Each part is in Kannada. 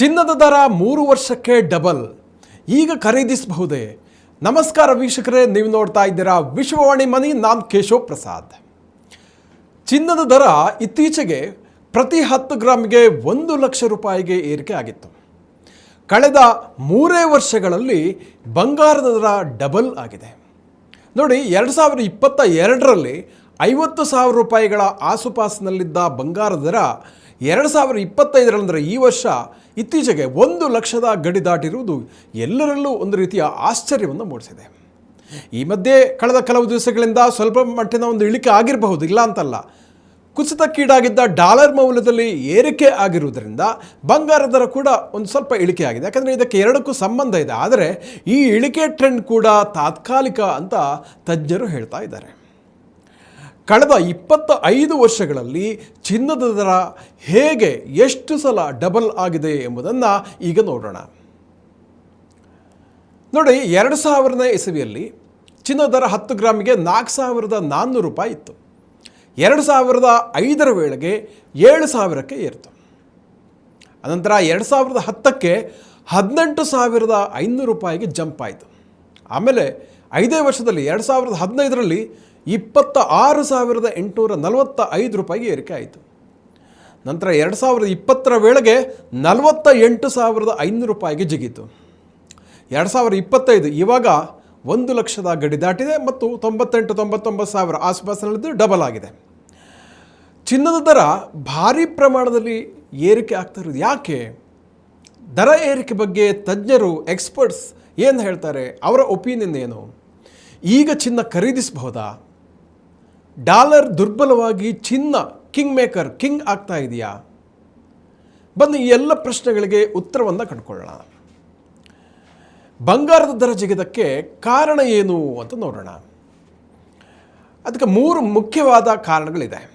ಚಿನ್ನದ ದರ ಮೂರು ವರ್ಷಕ್ಕೆ ಡಬಲ್. ಈಗ ಖರೀದಿಸಬಹುದೇ? ನಮಸ್ಕಾರ ವೀಕ್ಷಕರೇ, ನೀವು ನೋಡ್ತಾ ಇದ್ದೀರಾ ವಿಶ್ವವಾಣಿ ಮನಿ, ನಾನು ಕೇಶವ್ ಪ್ರಸಾದ್. ಚಿನ್ನದ ದರ ಇತ್ತೀಚೆಗೆ ಪ್ರತಿ ಹತ್ತು ಗ್ರಾಮ್ಗೆ ಒಂದು ಲಕ್ಷ ರೂಪಾಯಿಗೆ ಏರಿಕೆ ಆಗಿತ್ತು. ಕಳೆದ ಮೂರೇ ವರ್ಷಗಳಲ್ಲಿ ಬಂಗಾರದ ದರ ಡಬಲ್ ಆಗಿದೆ. ನೋಡಿ, ಎರಡು ಸಾವಿರದ ಇಪ್ಪತ್ತ ಎರಡರಲ್ಲಿ ಐವತ್ತು ಸಾವಿರ ರೂಪಾಯಿಗಳ ಆಸುಪಾಸಿನಲ್ಲಿದ್ದ ಬಂಗಾರ ದರ ಎರಡು ಸಾವಿರ ಇಪ್ಪತ್ತೈದರಂದರೆ ಈ ವರ್ಷ ಇತ್ತೀಚೆಗೆ ಒಂದು ಲಕ್ಷದ ಗಡಿ ದಾಟಿರುವುದು ಎಲ್ಲರಲ್ಲೂ ಒಂದು ರೀತಿಯ ಆಶ್ಚರ್ಯವನ್ನು ಮೂಡಿಸಿದೆ. ಈ ಮಧ್ಯೆ ಕಳೆದ ಕೆಲವು ದಿವಸಗಳಿಂದ ಸ್ವಲ್ಪ ಮಟ್ಟಿನ ಒಂದು ಇಳಿಕೆ ಆಗಿರಬಹುದು, ಇಲ್ಲ ಅಂತಲ್ಲ. ಕುಸಿತಕ್ಕೀಡಾಗಿದ್ದ ಡಾಲರ್ ಮೌಲ್ಯದಲ್ಲಿ ಏರಿಕೆ ಆಗಿರುವುದರಿಂದ ಬಂಗಾರ ದರ ಕೂಡ ಒಂದು ಸ್ವಲ್ಪ ಇಳಿಕೆ ಆಗಿದೆ. ಯಾಕಂದರೆ ಇದಕ್ಕೆ ಎರಡಕ್ಕೂ ಸಂಬಂಧ ಇದೆ. ಆದರೆ ಈ ಇಳಿಕೆ ಟ್ರೆಂಡ್ ಕೂಡ ತಾತ್ಕಾಲಿಕ ಅಂತ ತಜ್ಞರು ಹೇಳ್ತಾ ಇದ್ದಾರೆ. ಕಳೆದ ಇಪ್ಪತ್ತ ಐದು ವರ್ಷಗಳಲ್ಲಿ ಚಿನ್ನದ ದರ ಹೇಗೆ ಎಷ್ಟು ಸಲ ಡಬಲ್ ಆಗಿದೆ ಎಂಬುದನ್ನು ಈಗ ನೋಡೋಣ. ನೋಡಿ, ಎರಡು ಸಾವಿರನೇ ಇಸವಿಯಲ್ಲಿ ಚಿನ್ನದ ದರ ಹತ್ತು ಗ್ರಾಮಿಗೆ ನಾಲ್ಕು ಸಾವಿರದ ನಾನ್ನೂರು ರೂಪಾಯಿ ಇತ್ತು. ಎರಡು ಸಾವಿರದ ಐದರ ವೇಳೆಗೆ ಏಳು ಸಾವಿರಕ್ಕೆ ಏರಿತು. ಅನಂತರ ಎರಡು ಸಾವಿರದ ಹತ್ತಕ್ಕೆ ಹದಿನೆಂಟು ಸಾವಿರದ ಐನೂರು ರೂಪಾಯಿಗೆ ಜಂಪ್ ಆಯಿತು. ಆಮೇಲೆ ಐದೇ ವರ್ಷದಲ್ಲಿ ಎರಡು ಸಾವಿರದ ಹದಿನೈದರಲ್ಲಿ ಇಪ್ಪತ್ತ ಆರು ಸಾವಿರದ ಎಂಟುನೂರ ನಲವತ್ತ ಐದು ರೂಪಾಯಿಗೆ ಏರಿಕೆ ಆಯಿತು. ನಂತರ ಎರಡು ಸಾವಿರದ ಇಪ್ಪತ್ತರ ವೇಳೆಗೆ ನಲವತ್ತ ಎಂಟು ಸಾವಿರದ ಐನೂರು ರೂಪಾಯಿಗೆ ಜಿಗಿತು. ಎರಡು ಸಾವಿರದ ಇಪ್ಪತ್ತೈದು ಇವಾಗ ಒಂದು ಲಕ್ಷದ ಗಡಿ ದಾಟಿದೆ ಮತ್ತು ತೊಂಬತ್ತೆಂಟು, ತೊಂಬತ್ತೊಂಬತ್ತು ಸಾವಿರ ಆಸುಪಾಸಿನಲ್ಲಿದ್ದು ಡಬಲ್ ಆಗಿದೆ. ಚಿನ್ನದ ದರ ಭಾರಿ ಪ್ರಮಾಣದಲ್ಲಿ ಏರಿಕೆ ಆಗ್ತಾ ಇರೋದು ಯಾಕೆ? ದರ ಏರಿಕೆ ಬಗ್ಗೆ ತಜ್ಞರು ಎಕ್ಸ್ಪರ್ಟ್ಸ್ ಏನು ಹೇಳ್ತಾರೆ? ಅವರ ಒಪಿನಿಯನ್ ಏನು? ಈಗ ಚಿನ್ನ ಖರೀದಿಸಬಹುದಾ? ಡಾಲರ್ ದುರ್ಬಲವಾಗಿ ಚಿನ್ನ ಕಿಂಗ್ ಮೇಕರ್ ಕಿಂಗ್ ಆಗ್ತಾ ಇದೆಯಾ? ಬಂದು ಈ ಎಲ್ಲ ಪ್ರಶ್ನೆಗಳಿಗೆ ಉತ್ತರವನ್ನು ಕಂಡುಕೊಳ್ಳೋಣ. ಬಂಗಾರದ ದರ ಜಿಗಿದಕ್ಕೆ ಕಾರಣ ಏನು ಅಂತ ನೋಡೋಣ. ಅದಕ್ಕೆ ಮೂರು ಮುಖ್ಯವಾದ ಕಾರಣಗಳಿದೆ.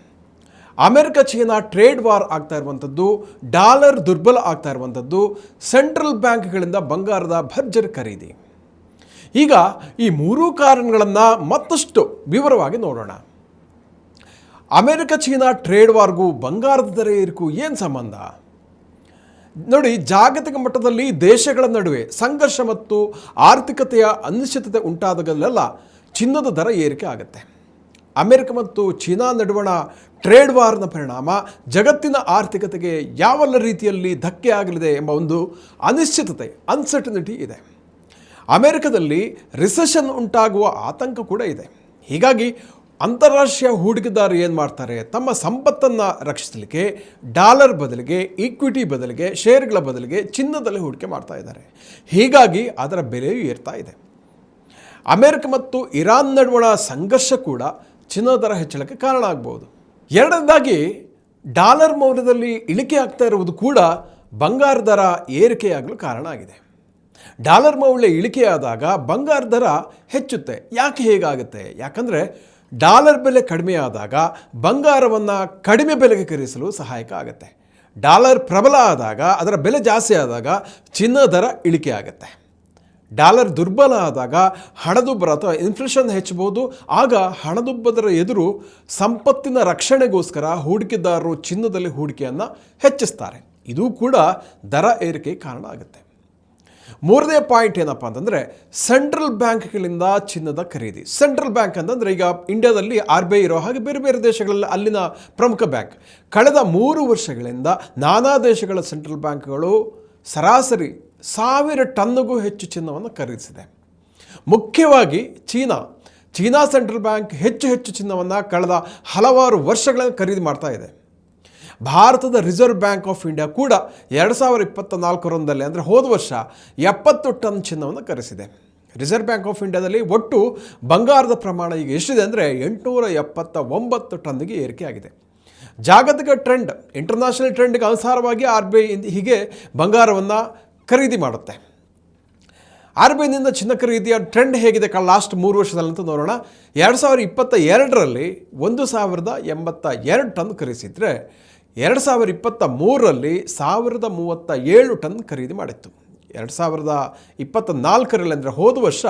ಅಮೆರಿಕ ಚೀನಾ ಟ್ರೇಡ್ ವಾರ್ ಆಗ್ತಾ ಇರುವಂಥದ್ದು, ಡಾಲರ್ ದುರ್ಬಲ ಆಗ್ತಾ ಇರುವಂಥದ್ದು, ಸೆಂಟ್ರಲ್ ಬ್ಯಾಂಕ್ಗಳಿಂದ ಬಂಗಾರದ ಭರ್ಜರಿ ಖರೀದಿ. ಈಗ ಈ ಮೂರೂ ಕಾರಣಗಳನ್ನು ಮತ್ತಷ್ಟು ವಿವರವಾಗಿ ನೋಡೋಣ. ಅಮೆರಿಕ, ಚೀನಾ ಟ್ರೇಡ್ ವಾರ್ಗೂ ಬಂಗಾರದ ದರ ಏರಿಗೂ ಏನು ಸಂಬಂಧ? ನೋಡಿ, ಜಾಗತಿಕ ಮಟ್ಟದಲ್ಲಿ ದೇಶಗಳ ನಡುವೆ ಸಂಘರ್ಷ ಮತ್ತು ಆರ್ಥಿಕತೆಯ ಅನಿಶ್ಚಿತತೆ ಉಂಟಾದಾಗಲೆಲ್ಲ ಚಿನ್ನದ ದರ ಏರಿಕೆ ಆಗುತ್ತೆ. ಅಮೆರಿಕ ಮತ್ತು ಚೀನಾ ನಡುವಣ ಟ್ರೇಡ್ ವಾರ್ನ ಪರಿಣಾಮ ಜಗತ್ತಿನ ಆರ್ಥಿಕತೆಗೆ ಯಾವೆಲ್ಲ ರೀತಿಯಲ್ಲಿ ಧಕ್ಕೆ ಆಗಲಿದೆ ಎಂಬ ಒಂದು ಅನಿಶ್ಚಿತತೆ ಅನ್ಸರ್ಟನಿಟಿ ಇದೆ. ಅಮೆರಿಕದಲ್ಲಿ ರಿಸೆಷನ್ ಉಂಟಾಗುವ ಆತಂಕ ಕೂಡ ಇದೆ. ಹೀಗಾಗಿ ಅಂತಾರಾಷ್ಟ್ರೀಯ ಹೂಡಿಕೆದಾರರು ಏನು ಮಾಡ್ತಾರೆ? ತಮ್ಮ ಸಂಪತ್ತನ್ನು ರಕ್ಷಿಸಲಿಕ್ಕೆ ಡಾಲರ್ ಬದಲಿಗೆ, ಈಕ್ವಿಟಿ ಬದಲಿಗೆ ಶೇರ್ಗಳ ಬದಲಿಗೆ ಚಿನ್ನದಲ್ಲಿ ಹೂಡಿಕೆ ಮಾಡ್ತಾ ಇದ್ದಾರೆ. ಹೀಗಾಗಿ ಅದರ ಬೆಲೆಯೂ ಏರ್ತಾ ಇದೆ. ಅಮೆರಿಕ ಮತ್ತು ಇರಾನ್ ನಡುವಣ ಸಂಘರ್ಷ ಕೂಡ ಚಿನ್ನದ ದರ ಹೆಚ್ಚಳಕ್ಕೆ ಕಾರಣ ಆಗ್ಬೋದು. ಎರಡನೇದಾಗಿ, ಡಾಲರ್ ಮೌಲ್ಯದಲ್ಲಿ ಇಳಿಕೆ ಆಗ್ತಾ ಇರುವುದು ಕೂಡ ಬಂಗಾರ ದರ ಏರಿಕೆಯಾಗಲು ಕಾರಣ ಆಗಿದೆ. ಡಾಲರ್ ಮೌಲ್ಯ ಇಳಿಕೆಯಾದಾಗ ಬಂಗಾರ ದರ ಹೆಚ್ಚುತ್ತೆ. ಯಾಕೆ ಹೇಗಾಗುತ್ತೆ? ಯಾಕಂದರೆ ಡಾಲರ್ ಬೆಲೆ ಕಡಿಮೆಯಾದಾಗ ಬಂಗಾರವನ್ನು ಕಡಿಮೆ ಬೆಲೆಗೆ ಖರೀದಿಸಲು ಸಹಾಯಕ ಆಗುತ್ತೆ. ಡಾಲರ್ ಪ್ರಬಲ ಆದಾಗ, ಅದರ ಬೆಲೆ ಜಾಸ್ತಿ ಆದಾಗ ಚಿನ್ನ ದರ ಇಳಿಕೆ ಆಗುತ್ತೆ. ಡಾಲರ್ ದುರ್ಬಲ ಆದಾಗ ಹಣದುಬ್ಬರ ಅಥವಾ ಇನ್ಫ್ಲೇಷನ್ ಹೆಚ್ಚಬಹುದು. ಆಗ ಹಣದುಬ್ಬದರ ಎದುರು ಸಂಪತ್ತಿನ ರಕ್ಷಣೆಗೋಸ್ಕರ ಹೂಡಿಕೆದಾರರು ಚಿನ್ನದಲ್ಲಿ ಹೂಡಿಕೆಯನ್ನು ಹೆಚ್ಚಿಸ್ತಾರೆ. ಇದು ಕೂಡ ದರ ಏರಿಕೆ ಕಾರಣ ಆಗುತ್ತೆ. ಮೂರನೇ ಪಾಯಿಂಟ್ ಏನಪ್ಪ ಅಂತಂದರೆ ಸೆಂಟ್ರಲ್ ಬ್ಯಾಂಕ್ಗಳಿಂದ ಚಿನ್ನದ ಖರೀದಿ. ಸೆಂಟ್ರಲ್ ಬ್ಯಾಂಕ್ ಅಂತಂದರೆ ಈಗ ಇಂಡಿಯಾದಲ್ಲಿ ಆರ್ ಬಿ ಐ ಇರೋ ಹಾಗೆ ಬೇರೆ ಬೇರೆ ದೇಶಗಳಲ್ಲಿ ಅಲ್ಲಿನ ಪ್ರಮುಖ ಬ್ಯಾಂಕ್. ಕಳೆದ ಮೂರು ವರ್ಷಗಳಿಂದ ನಾನಾ ದೇಶಗಳ ಸೆಂಟ್ರಲ್ ಬ್ಯಾಂಕ್ಗಳು ಸರಾಸರಿ ಸಾವಿರ ಟನ್ನಿಗೂ ಹೆಚ್ಚು ಚಿನ್ನವನ್ನು ಖರೀದಿಸಿದೆ. ಮುಖ್ಯವಾಗಿ ಚೀನಾ. ಚೀನಾ ಸೆಂಟ್ರಲ್ ಬ್ಯಾಂಕ್ ಹೆಚ್ಚು ಹೆಚ್ಚು ಚಿನ್ನವನ್ನು ಕಳೆದ ಹಲವಾರು ವರ್ಷಗಳನ್ನು ಖರೀದಿ ಮಾಡ್ತಾ ಇದೆ. ಭಾರತದ ರಿಸರ್ವ್ ಬ್ಯಾಂಕ್ ಆಫ್ ಇಂಡಿಯಾ ಕೂಡ ಎರಡು ಸಾವಿರ ಇಪ್ಪತ್ತ ನಾಲ್ಕರೊಂದಲ್ಲಿ ಅಂದರೆ ಹೋದ ವರ್ಷ ಎಪ್ಪತ್ತು ಟನ್ ಚಿನ್ನವನ್ನು ಕರೆಸಿದೆ. ರಿಸರ್ವ್ ಬ್ಯಾಂಕ್ ಆಫ್ ಇಂಡಿಯಾದಲ್ಲಿ ಒಟ್ಟು ಬಂಗಾರದ ಪ್ರಮಾಣ ಈಗ ಎಷ್ಟಿದೆ ಅಂದರೆ ಎಂಟುನೂರ ಎಪ್ಪತ್ತ ಒಂಬತ್ತು ಟನ್ಗೆ ಏರಿಕೆಯಾಗಿದೆ ಜಾಗತಿಕ ಟ್ರೆಂಡ್ ಇಂಟರ್ನ್ಯಾಷನಲ್ ಟ್ರೆಂಡ್ಗೆ ಅನುಸಾರವಾಗಿ ಆರ್ ಬಿ ಐ ಹೀಗೆ ಬಂಗಾರವನ್ನು ಖರೀದಿ ಮಾಡುತ್ತೆ. ಆರ್ ಬಿ ಐನಿಂದ ಚಿನ್ನ ಖರೀದಿಯ ಟ್ರೆಂಡ್ ಹೇಗಿದೆ ಕಳೆದ ಲಾಸ್ಟ್ ಮೂರು ಅಂತ ನೋಡೋಣ. ಎರಡು ಸಾವಿರದ ಇಪ್ಪತ್ತ ಎರಡರಲ್ಲಿ ಒಂದು ಸಾವಿರದ ಎಂಬತ್ತ ಎರಡು ಟನ್ ಖರೀದಿಸಿದರೆ ಎರಡು ಸಾವಿರದ ಇಪ್ಪತ್ತ ಮೂರರಲ್ಲಿ ಸಾವಿರದ ಮೂವತ್ತ ಏಳು ಟನ್ ಖರೀದಿ ಮಾಡಿತ್ತು. ಎರಡು ಸಾವಿರದ ಇಪ್ಪತ್ತ ನಾಲ್ಕರಲ್ಲಿ ಅಂದರೆ ಹೋದ ವರ್ಷ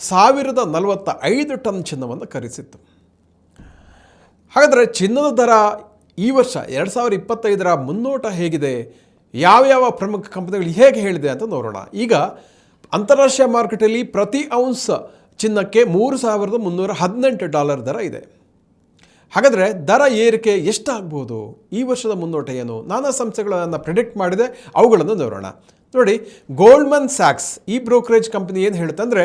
ಸಾವಿರದ ನಲವತ್ತ ಐದು ಟನ್ ಚಿನ್ನವನ್ನು ಖರೀದಿಸಿತ್ತು. ಹಾಗಾದರೆ ಚಿನ್ನದ ದರ ಈ ವರ್ಷ ಎರಡು ಸಾವಿರದ ಇಪ್ಪತ್ತೈದರ ಮುನ್ನೋಟ ಹೇಗಿದೆ? ಯಾವ ಯಾವ ಪ್ರಮುಖ ಕಂಪನಿಗಳು ಹೇಗೆ ಹೇಳಿದೆ ಅಂತ ನೋಡೋಣ. ಈಗ ಅಂತಾರಾಷ್ಟ್ರೀಯ ಮಾರುಕಟ್ಟೆಯಲ್ಲಿ ಪ್ರತಿ ಔನ್ಸ್ ಚಿನ್ನಕ್ಕೆ ಮೂರು ಸಾವಿರದ ಮುನ್ನೂರ ಹದಿನೆಂಟು ಡಾಲರ್ ದರ ಇದೆ. ಹಾಗಾದರೆ ದರ ಏರಿಕೆ ಎಷ್ಟಾಗ್ಬೋದು? ಈ ವರ್ಷದ ಮುನ್ನೋಟ ಏನು? ನಾನಾ ಸಂಸ್ಥೆಗಳನ್ನು ಪ್ರಿಡಿಕ್ಟ್ ಮಾಡಿದೆ, ಅವುಗಳನ್ನು ನೋಡೋಣ. ನೋಡಿ ಗೋಲ್ಡ್ಮನ್ ಸ್ಯಾಕ್ಸ್ ಈ ಬ್ರೋಕರೇಜ್ ಕಂಪನಿ ಏನು ಹೇಳುತ್ತೆ ಅಂದರೆ,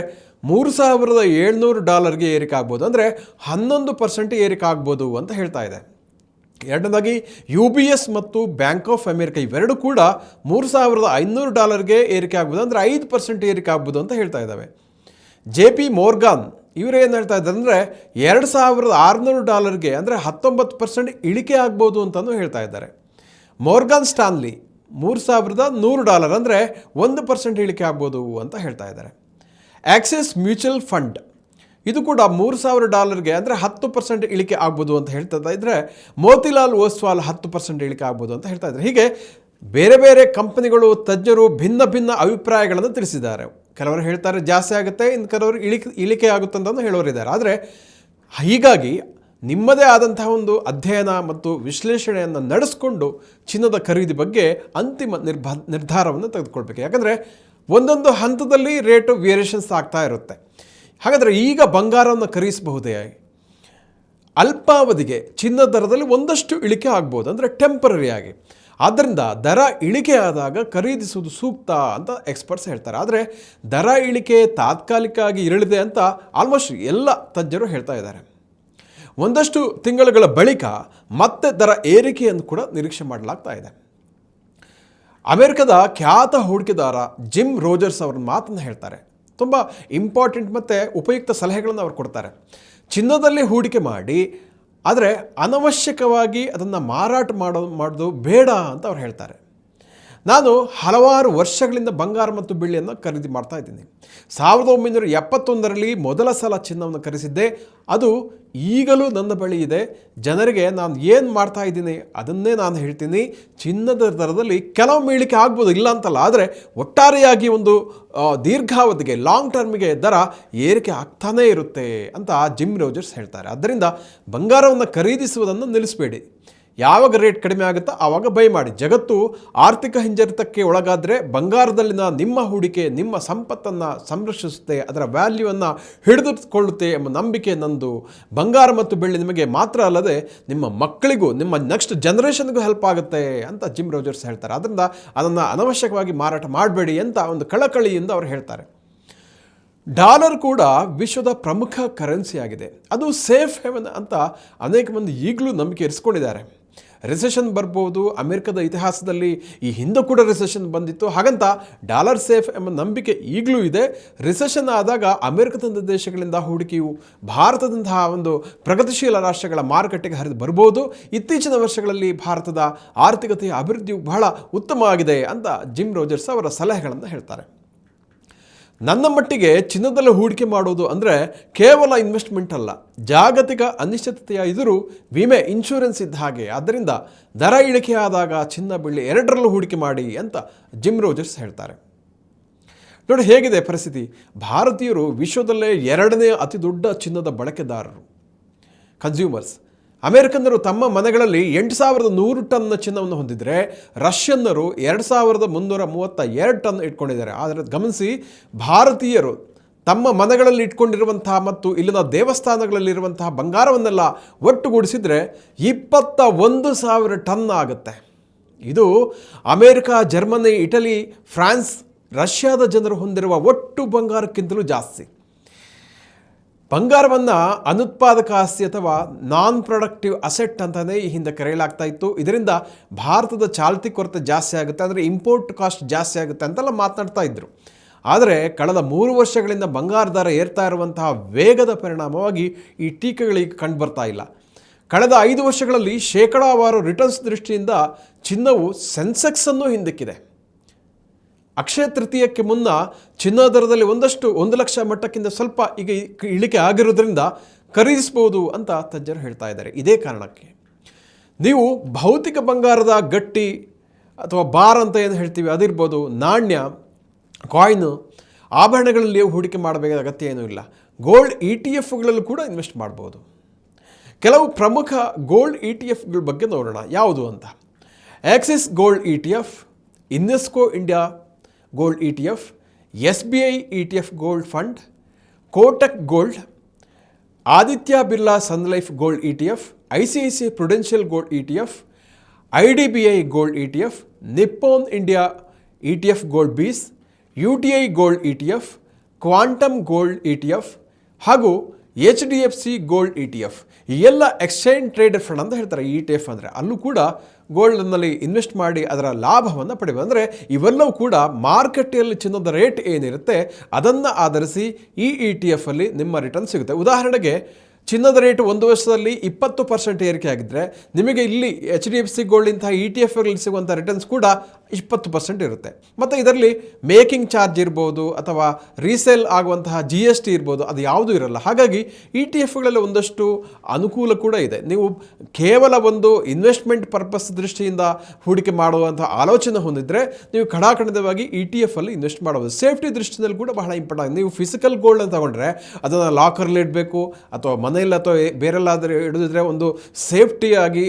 ಮೂರು ಸಾವಿರದ ಏಳ್ನೂರು ಡಾಲರ್ಗೆ ಏರಿಕೆ ಆಗ್ಬೋದು ಅಂದರೆ ಹನ್ನೊಂದು ಪರ್ಸೆಂಟ್ ಏರಿಕೆ ಆಗ್ಬೋದು ಅಂತ ಹೇಳ್ತಾ ಇದೆ. ಎರಡನೇದಾಗಿ ಯು ಬಿ ಎಸ್ ಮತ್ತು ಬ್ಯಾಂಕ್ ಆಫ್ ಅಮೆರಿಕಾ ಇವೆರಡು ಕೂಡ ಮೂರು ಸಾವಿರದ ಐನೂರು ಡಾಲರ್ಗೆ ಏರಿಕೆ ಆಗ್ಬೋದು ಅಂದರೆ ಐದು ಪರ್ಸೆಂಟ್ ಏರಿಕೆ ಆಗ್ಬೋದು ಅಂತ ಹೇಳ್ತಾ ಇದ್ದಾವೆ. ಜೆ ಪಿ ಮೋರ್ಗಾನ್ ಇವರು ಏನು ಹೇಳ್ತಾ ಇದ್ದಾರೆ ಅಂದರೆ ಎರಡು ಸಾವಿರದ ಆರುನೂರು ಡಾಲರ್ಗೆ ಅಂದರೆ ಹತ್ತೊಂಬತ್ತು ಪರ್ಸೆಂಟ್ ಇಳಿಕೆ ಆಗ್ಬೋದು ಅಂತಲೂ ಹೇಳ್ತಾ ಇದ್ದಾರೆ. ಮೋರ್ಗನ್ ಸ್ಟಾನ್ಲಿ ಮೂರು ಸಾವಿರದ ನೂರು ಡಾಲರ್ ಅಂದರೆ ಒಂದು ಪರ್ಸೆಂಟ್ ಇಳಿಕೆ ಆಗ್ಬೋದು ಅಂತ ಹೇಳ್ತಾ ಇದ್ದಾರೆ. ಆಕ್ಸಿಸ್ ಮ್ಯೂಚುವಲ್ ಫಂಡ್ ಇದು ಕೂಡ ಮೂರು ಸಾವಿರ ಡಾಲರ್ಗೆ ಅಂದರೆ ಹತ್ತು ಪರ್ಸೆಂಟ್ ಇಳಿಕೆ ಆಗ್ಬೋದು ಅಂತ ಹೇಳ್ತಾ ಇದ್ದರೆ ಮೋತಿಲಾಲ್ ಓಸ್ವಾಲ್ ಹತ್ತು ಪರ್ಸೆಂಟ್ ಇಳಿಕೆ ಆಗ್ಬೋದು ಅಂತ ಹೇಳ್ತಾ ಇದ್ದಾರೆ. ಹೀಗೆ ಬೇರೆ ಬೇರೆ ಕಂಪನಿಗಳು ತಜ್ಞರು ಭಿನ್ನ ಭಿನ್ನ ಅಭಿಪ್ರಾಯಗಳನ್ನು ತಿಳಿಸಿದ್ದಾರೆ. ಕೆಲವರು ಹೇಳ್ತಾರೆ ಜಾಸ್ತಿ ಆಗುತ್ತೆ ಇನ್ನು ಕೆಲವರು ಇಳಿಕೆ ಇಳಿಕೆ ಆಗುತ್ತೆ ಅಂತಲೂ ಹೇಳೋರಿದ್ದಾರೆ ಆದರೆ ಹೀಗಾಗಿ ನಿಮ್ಮದೇ ಆದಂತಹ ಒಂದು ಅಧ್ಯಯನ ಮತ್ತು ವಿಶ್ಲೇಷಣೆಯನ್ನು ನಡೆಸ್ಕೊಂಡು ಚಿನ್ನದ ಖರೀದಿ ಬಗ್ಗೆ ಅಂತಿಮ ನಿರ್ಭ ನಿರ್ಧಾರವನ್ನು ತೆಗೆದುಕೊಳ್ಬೇಕು. ಯಾಕಂದರೆ ಒಂದೊಂದು ಹಂತದಲ್ಲಿ ರೇಟ್ ವೇರಿಯೇಷನ್ಸ್ ಆಗ್ತಾ ಇರುತ್ತೆ. ಹಾಗಾದರೆ ಈಗ ಬಂಗಾರವನ್ನು ಖರೀದಿಸಬಹುದೇ? ಅಲ್ಪಾವಧಿಗೆ ಚಿನ್ನದ ದರದಲ್ಲಿ ಒಂದಷ್ಟು ಇಳಿಕೆ ಆಗ್ಬೋದು, ಅಂದರೆ ಟೆಂಪರರಿ ಆಗಿ. ಆದ್ದರಿಂದ ದರ ಇಳಿಕೆ ಆದಾಗ ಖರೀದಿಸುವುದು ಸೂಕ್ತ ಅಂತ ಎಕ್ಸ್ಪರ್ಟ್ಸ್ ಹೇಳ್ತಾರೆ. ಆದರೆ ದರ ಇಳಿಕೆ ತಾತ್ಕಾಲಿಕ ಆಗಿ ಇರಳಿದೆ ಅಂತ ಆಲ್ಮೋಸ್ಟ್ ಎಲ್ಲ ತಜ್ಞರು ಹೇಳ್ತಾ ಇದ್ದಾರೆ. ಒಂದಷ್ಟು ತಿಂಗಳುಗಳ ಬಳಿಕ ಮತ್ತೆ ದರ ಏರಿಕೆಯನ್ನು ಕೂಡ ನಿರೀಕ್ಷೆ ಮಾಡಲಾಗ್ತಾ ಇದೆ. ಅಮೆರಿಕದ ಖ್ಯಾತ ಹೂಡಿಕೆದಾರ ಜಿಮ್ ರೋಜರ್ಸ್ ಅವ್ರ ಮಾತನ್ನು ಹೇಳ್ತಾರೆ. ತುಂಬ ಇಂಪಾರ್ಟೆಂಟ್ ಮತ್ತು ಉಪಯುಕ್ತ ಸಲಹೆಗಳನ್ನು ಅವರು ಕೊಡ್ತಾರೆ. ಚಿನ್ನದಲ್ಲಿ ಹೂಡಿಕೆ ಮಾಡಿ ಆದರೆ ಅನವಶ್ಯಕವಾಗಿ ಅದನ್ನು ಮಾರಾಟ ಮಾಡೋ ಮಾಡೋದು ಬೇಡ ಅಂತ ಅವ್ರು ಹೇಳ್ತಾರೆ. ನಾನು ಹಲವಾರು ವರ್ಷಗಳಿಂದ ಬಂಗಾರ ಮತ್ತು ಬೆಳ್ಳಿಯನ್ನು ಖರೀದಿ ಮಾಡ್ತಾ ಇದ್ದೀನಿ. ಸಾವಿರದ ಒಂಬೈನೂರ ಎಪ್ಪತ್ತೊಂದರಲ್ಲಿ ಮೊದಲ ಸಲ ಚಿನ್ನವನ್ನು ಖರೀದಿಸಿದ್ದೆ. ಅದು ಈಗಲೂ ನನ್ನ ಬಳಿ ಇದೆ. ಜನರಿಗೆ ನಾನು ಏನು ಮಾಡ್ತಾ ಇದ್ದೀನಿ ಅದನ್ನೇ ನಾನು ಹೇಳ್ತೀನಿ. ಚಿನ್ನದ ದರದಲ್ಲಿ ಕೆಲವೊಮ್ಮೆ ಇಳಿಕೆ ಆಗ್ಬೋದು, ಇಲ್ಲ ಅಂತಲ್ಲ, ಆದರೆ ಒಟ್ಟಾರೆಯಾಗಿ ಒಂದು ದೀರ್ಘಾವಧಿಗೆ ಲಾಂಗ್ ಟರ್ಮಿಗೆ ದರ ಏರಿಕೆ ಆಗ್ತಾನೇ ಇರುತ್ತೆ ಅಂತ ಜಿಮ್ ರೋಜರ್ಸ್ ಹೇಳ್ತಾರೆ. ಆದ್ದರಿಂದ ಬಂಗಾರವನ್ನು ಖರೀದಿಸುವುದನ್ನು ನಿಲ್ಲಿಸಬೇಡಿ. ಯಾವಾಗ ರೇಟ್ ಕಡಿಮೆ ಆಗುತ್ತೋ ಆವಾಗ ಬೈ ಮಾಡಿ. ಜಗತ್ತು ಆರ್ಥಿಕ ಹಿಂಜರಿತಕ್ಕೆ ಒಳಗಾದರೆ ಬಂಗಾರದಲ್ಲಿನ ನಿಮ್ಮ ಹೂಡಿಕೆ, ನಿಮ್ಮ ಸಂಪತ್ತನ್ನು ಸಂರಕ್ಷಿಸುತ್ತೆ, ಅದರ ವ್ಯಾಲ್ಯೂವನ್ನು ಹಿಡಿದುಕೊಳ್ಳುತ್ತೆ ಎಂಬ ನಂಬಿಕೆ ನಂದು. ಬಂಗಾರ ಮತ್ತು ಬೆಳ್ಳಿ ನಿಮಗೆ ಮಾತ್ರ ಅಲ್ಲದೆ ನಿಮ್ಮ ಮಕ್ಕಳಿಗೂ, ನಿಮ್ಮ ನೆಕ್ಸ್ಟ್ ಜನ್ರೇಷನ್ಗೂ ಹೆಲ್ಪ್ ಆಗುತ್ತೆ ಅಂತ ಜಿಮ್ ರೋಜರ್ಸ್ ಹೇಳ್ತಾರೆ. ಅದರಿಂದ ಅದನ್ನು ಅನವಶ್ಯಕವಾಗಿ ಮಾರಾಟ ಮಾಡಬೇಡಿ ಅಂತ ಒಂದು ಕಳಕಳಿಯಿಂದ ಅವರು ಹೇಳ್ತಾರೆ. ಡಾಲರ್ ಕೂಡ ವಿಶ್ವದ ಪ್ರಮುಖ ಕರೆನ್ಸಿ ಆಗಿದೆ. ಅದು ಸೇಫ್ ಹೆವನ್ ಅಂತ ಅನೇಕ ಮಂದಿ ಈಗಲೂ ನಂಬಿಕೆ ಇರಿಸ್ಕೊಂಡಿದ್ದಾರೆ. ರಿಸೆಷನ್ ಬರ್ಬೋದು. ಅಮೆರಿಕದ ಇತಿಹಾಸದಲ್ಲಿ ಈ ಹಿಂದೆ ಕೂಡ ರಿಸೆಷನ್ ಬಂದಿತ್ತು. ಹಾಗಂತ ಡಾಲರ್ ಸೇಫ್ ಎಂಬ ನಂಬಿಕೆ ಈಗಲೂ ಇದೆ. ರಿಸೆಷನ್ ಆದಾಗ ಅಮೆರಿಕದಂಥ ದೇಶಗಳಿಂದ ಹೂಡಿಕೆಯು ಭಾರತದಂತಹ ಒಂದು ಪ್ರಗತಿಶೀಲ ರಾಷ್ಟ್ರಗಳ ಮಾರುಕಟ್ಟೆಗೆ ಹರಿದು ಬರ್ಬೋದು. ಇತ್ತೀಚಿನ ವರ್ಷಗಳಲ್ಲಿ ಭಾರತದ ಆರ್ಥಿಕತೆಯ ಅಭಿವೃದ್ಧಿಯು ಬಹಳ ಉತ್ತಮವಾಗಿದೆ ಅಂತ ಜಿಮ್ ರೋಜರ್ಸ್ ಅವರ ಸಲಹೆಗಳನ್ನು ಹೇಳ್ತಾರೆ. ನನ್ನ ಮಟ್ಟಿಗೆ ಚಿನ್ನದಲ್ಲಿ ಹೂಡಿಕೆ ಮಾಡೋದು ಅಂದರೆ ಕೇವಲ ಇನ್ವೆಸ್ಟ್ಮೆಂಟ್ ಅಲ್ಲ. ಜಾಗತಿಕ ಅನಿಶ್ಚಿತತೆಯ ಎದುರು ವಿಮೆ ಇನ್ಶೂರೆನ್ಸ್ ಇದ್ದ ಹಾಗೆ. ಆದ್ದರಿಂದ ದರ ಇಳಿಕೆಯಾದಾಗ ಚಿನ್ನ ಬೆಳ್ಳಿ ಎರಡರಲ್ಲೂ ಹೂಡಿಕೆ ಮಾಡಿ ಅಂತ ಜಿಮ್ ರೋಜರ್ಸ್ ಹೇಳ್ತಾರೆ. ನೋಡಿ, ಹೇಗಿದೆ ಪರಿಸ್ಥಿತಿ? ಭಾರತೀಯರು ವಿಶ್ವದಲ್ಲೇ ಎರಡನೇ ಅತಿ ದೊಡ್ಡ ಚಿನ್ನದ ಬಳಕೆದಾರರು. ಕನ್ಸ್ಯೂಮರ್ಸ್ ಅಮೆರಿಕನ್ನರು ತಮ್ಮ ಮನೆಗಳಲ್ಲಿ ಎಂಟು ಸಾವಿರದ ನೂರು ಟನ್ ಚಿನ್ನವನ್ನು ಹೊಂದಿದರೆ ರಷ್ಯನ್ನರು ಎರಡು ಸಾವಿರದ ಮುನ್ನೂರ ಮೂವತ್ತ ಎರಡು ಟನ್ ಇಟ್ಕೊಂಡಿದ್ದಾರೆ. ಆದರೆ ಗಮನಿಸಿ, ಭಾರತೀಯರು ತಮ್ಮ ಮನೆಗಳಲ್ಲಿ ಇಟ್ಕೊಂಡಿರುವಂತಹ ಮತ್ತು ಇಲ್ಲಿನ ದೇವಸ್ಥಾನಗಳಲ್ಲಿರುವಂತಹ ಬಂಗಾರವನ್ನೆಲ್ಲ ಒಟ್ಟುಗೂಡಿಸಿದರೆ ಇಪ್ಪತ್ತ ಒಂದು ಸಾವಿರ ಟನ್ ಆಗುತ್ತೆ. ಇದು ಅಮೇರಿಕ, ಜರ್ಮನಿ, ಇಟಲಿ, ಫ್ರಾನ್ಸ್, ರಷ್ಯಾದ ಜನರು ಹೊಂದಿರುವ ಒಟ್ಟು ಬಂಗಾರಕ್ಕಿಂತಲೂ ಜಾಸ್ತಿ. ಬಂಗಾರವನ್ನು ಅನುತ್ಪಾದಕ ಆಸ್ತಿ ಅಥವಾ ನಾನ್ ಪ್ರೊಡಕ್ಟಿವ್ ಅಸೆಟ್ ಅಂತಲೇ ಈ ಹಿಂದೆ ಕರೆಯಲಾಗ್ತಾ ಇತ್ತು. ಇದರಿಂದ ಭಾರತದ ಚಾಲ್ತಿ ಕೊರತೆ ಜಾಸ್ತಿ ಆಗುತ್ತೆ, ಅಂದರೆ ಇಂಪೋರ್ಟ್ ಕಾಸ್ಟ್ ಜಾಸ್ತಿ ಆಗುತ್ತೆ ಅಂತೆಲ್ಲ ಮಾತನಾಡ್ತಾ ಇದ್ದರು ಆದರೆ ಕಳೆದ ಮೂರು ವರ್ಷಗಳಿಂದ ಬಂಗಾರ ದರ ಏರ್ತಾ ಇರುವಂತಹ ವೇಗದ ಪರಿಣಾಮವಾಗಿ ಈ ಟೀಕೆಗಳಿಗೆ ಕಂಡು ಬರ್ತಾ ಇಲ್ಲ. ಕಳೆದ ಐದು ವರ್ಷಗಳಲ್ಲಿ ಶೇಕಡಾವಾರು ರಿಟರ್ನ್ಸ್ ದೃಷ್ಟಿಯಿಂದ ಚಿನ್ನವು ಸೆನ್ಸೆಕ್ಸನ್ನು ಹಿಂದಕ್ಕಿದೆ. ಅಕ್ಷಯ ತೃತೀಯಕ್ಕೆ ಮುನ್ನ ಚಿನ್ನ ದರದಲ್ಲಿ ಒಂದಷ್ಟು, ಒಂದು ಲಕ್ಷ ಮಟ್ಟಕ್ಕಿಂತ ಸ್ವಲ್ಪ ಈಗ ಇಳಿಕೆ ಆಗಿರೋದ್ರಿಂದ ಖರೀದಿಸಬಹುದು ಅಂತ ತಜ್ಞರು ಹೇಳ್ತಾ ಇದ್ದಾರೆ. ಇದೇ ಕಾರಣಕ್ಕೆ ನೀವು ಭೌತಿಕ ಬಂಗಾರದ ಗಟ್ಟಿ ಅಥವಾ ಬಾರ್ ಅಂತ ಏನು ಹೇಳ್ತೀವಿ, ಅದಿರ್ಬೋದು ನಾಣ್ಯ ಕಾಯಿನು ಆಭರಣಗಳಲ್ಲಿ ಹೂಡಿಕೆ ಮಾಡಬೇಕಾದ ಅಗತ್ಯ ಏನೂ ಇಲ್ಲ. ಗೋಲ್ಡ್ ಇ ಟಿ ಎಫ್ಗಳಲ್ಲೂ ಕೂಡ ಇನ್ವೆಸ್ಟ್ ಮಾಡ್ಬೋದು. ಕೆಲವು ಪ್ರಮುಖ ಗೋಲ್ಡ್ ಇ ಟಿ ಎಫ್ಗಳ ಬಗ್ಗೆ ನೋಡೋಣ. ಯಾವುದು ಅಂತ? Axis gold E T F ಇನ್ನೆಸ್ಕೋ India gold E T F S B I E T F gold fund Kotak gold Aditya Birla sun life gold E T F I C I C Prudential gold E T F I D B I gold E T F Nippon India E T F gold bees U T I gold E T F quantum gold E T F ಹಾಗೂ H D F C gold E T F ಈ ಎಲ್ಲ ಎಕ್ಸ್ಚೇಂಜ್ ಟ್ರೇಡೆಡ್ ಫಂಡ್ ಅಂತ ಹೇಳ್ತಾರೆ ಇ ಟಿ ಎಫ್ ಅಂದರೆ ಅಲ್ಲೂ ಕೂಡ ಗೋಲ್ಡ್ನಲ್ಲಿ ಇನ್ವೆಸ್ಟ್ ಮಾಡಿ ಅದರ ಲಾಭವನ್ನು ಪಡೆಯುವ ಅಂದರೆ ಇವೆಲ್ಲವೂ ಕೂಡ ಮಾರುಕಟ್ಟೆಯಲ್ಲಿ ಚಿನ್ನದ ರೇಟ್ ಏನಿರುತ್ತೆ, ಅದನ್ನು ಆಧರಿಸಿ ಈ ಇ ಟಿ ಎಫಲ್ಲಿ ನಿಮ್ಮ ರಿಟರ್ನ್ ಸಿಗುತ್ತೆ. ಉದಾಹರಣೆಗೆ, ಚಿನ್ನದ ರೇಟ್ ಒಂದು ವರ್ಷದಲ್ಲಿ ಇಪ್ಪತ್ತು ಪರ್ಸೆಂಟ್ ಏರಿಕೆ ಆಗಿದ್ದರೆ ನಿಮಗೆ ಇಲ್ಲಿ H D F C gold ಇಂತಹ ಇ ಟಿ ಎಫ್ಗಳಲ್ಲಿ ಸಿಗುವಂಥ ರಿಟರ್ನ್ಸ್ ಕೂಡ ಇಪ್ಪತ್ತು ಪರ್ಸೆಂಟ್ ಇರುತ್ತೆ. ಮತ್ತು ಇದರಲ್ಲಿ ಮೇಕಿಂಗ್ ಚಾರ್ಜ್ ಇರ್ಬೋದು ಅಥವಾ ರೀಸೇಲ್ ಆಗುವಂತಹ ಜಿ ಎಸ್ ಟಿ ಇರ್ಬೋದು, ಅದು ಯಾವುದೂ ಇರಲ್ಲ. ಹಾಗಾಗಿ ಇ ಟಿ ಎಫ್ಗಳಲ್ಲಿ ಒಂದಷ್ಟು ಅನುಕೂಲ ಕೂಡ ಇದೆ. ನೀವು ಕೇವಲ ಒಂದು ಇನ್ವೆಸ್ಟ್ಮೆಂಟ್ ಪರ್ಪಸ್ ದೃಷ್ಟಿಯಿಂದ ಹೂಡಿಕೆ ಮಾಡುವಂಥ ಆಲೋಚನೆ ಹೊಂದಿದ್ರೆ ನೀವು ಖಡಾಖಂಡಿತವಾಗಿ ಇ ಟಿ ಎಫಲ್ಲಿ ಇನ್ವೆಸ್ಟ್ ಮಾಡಬಹುದು. ಸೇಫ್ಟಿ ದೃಷ್ಟಿಯಲ್ಲಿ ಕೂಡ ಬಹಳ ಇಂಪಾರ್ಟೆಂಟ್. ನೀವು ಫಿಸಿಕಲ್ ಗೋಲ್ಡ್ ಅಂತ ತಗೊಂಡ್ರೆ ಅದನ್ನು ಲಾಕರ್ಲಿ ಇಡಬೇಕು, ಅಥವಾ ಮನೆಯಲ್ಲಿ ಅಥವಾ ಬೇರೆಲ್ಲಾದರೂ ಹಿಡಿದಿದ್ರೆ ಒಂದು ಸೇಫ್ಟಿಯಾಗಿ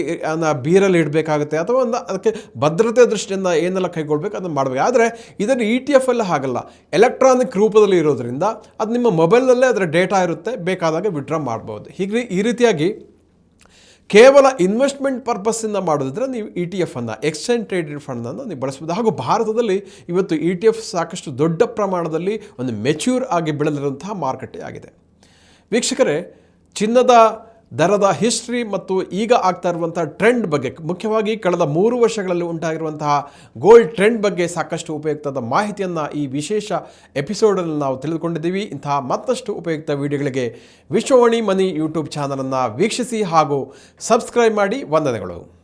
ಬೀರಲ್ಲಿ ಇಡಬೇಕಾಗುತ್ತೆ, ಅಥವಾ ಒಂದು ಅದಕ್ಕೆ ಭದ್ರತೆ ದೃಷ್ಟಿಯಿಂದ ಏನೆಲ್ಲ ಕೈಗೊಳ್ಬೇಕು ಅದನ್ನು ಮಾಡಬೇಕು. ಆದರೆ ಇದನ್ನು ಇ ಟಿ ಎಫ್ ಎಲ್ಲ ಹಾಗಲ್ಲ. ಎಲೆಕ್ಟ್ರಾನಿಕ್ ರೂಪದಲ್ಲಿ ಇರೋದರಿಂದ ಅದು ನಿಮ್ಮ ಮೊಬೈಲ್ನಲ್ಲೇ ಅದರ ಡೇಟಾ ಇರುತ್ತೆ, ಬೇಕಾದಾಗ ವಿಡ್ರಾ ಮಾಡ್ಬೋದು. ಹೀಗೆ ಈ ರೀತಿಯಾಗಿ ಕೇವಲ ಇನ್ವೆಸ್ಟ್ಮೆಂಟ್ ಪರ್ಪಸ್ಸಿಂದ ಮಾಡೋದಿದ್ರೆ ನೀವು ಇ ಟಿ ಎಫ್ ಅನ್ನು ಎಕ್ಸ್ಚೇಂಜ್ ಟ್ರೇಡೆಡ್ ಫಂಡನ್ನು ನೀವು ಬಳಸ್ಬೋದು. ಹಾಗೂ ಭಾರತದಲ್ಲಿ ಇವತ್ತು ಇ ಟಿ ಎಫ್ ಸಾಕಷ್ಟು ದೊಡ್ಡ ಪ್ರಮಾಣದಲ್ಲಿ ಒಂದು ಮೆಚ್ಯೂರ್ ಆಗಿ ಬೆಳೆದಿರುವಂತಹ ಮಾರುಕಟ್ಟೆ ಆಗಿದೆ ವೀಕ್ಷಕರೇ, ಚಿನ್ನದ ದರದ ಹಿಸ್ಟ್ರಿ ಮತ್ತು ಈಗ ಆಗ್ತಾ ಇರುವಂಥ ಟ್ರೆಂಡ್ ಬಗ್ಗೆ, ಮುಖ್ಯವಾಗಿ ಕಳೆದ ಮೂರು ವರ್ಷಗಳಲ್ಲಿ ಉಂಟಾಗಿರುವಂತಹ ಗೋಲ್ಡ್ ಟ್ರೆಂಡ್ ಬಗ್ಗೆ ಸಾಕಷ್ಟು ಉಪಯುಕ್ತದ ಮಾಹಿತಿಯನ್ನು ಈ ವಿಶೇಷ ಎಪಿಸೋಡಲ್ಲಿ ನಾವು ತಿಳಿದುಕೊಂಡಿದ್ದೀವಿ. ಇಂತಹ ಮತ್ತಷ್ಟು ಉಪಯುಕ್ತ ವಿಡಿಯೋಗಳಿಗೆ ವಿಶ್ವವಾಣಿ ಮನಿ ಯೂಟ್ಯೂಬ್ ಚಾನಲನ್ನು ವೀಕ್ಷಿಸಿ ಹಾಗೂ ಸಬ್ಸ್ಕ್ರೈಬ್ ಮಾಡಿ. ವಂದನೆಗಳು.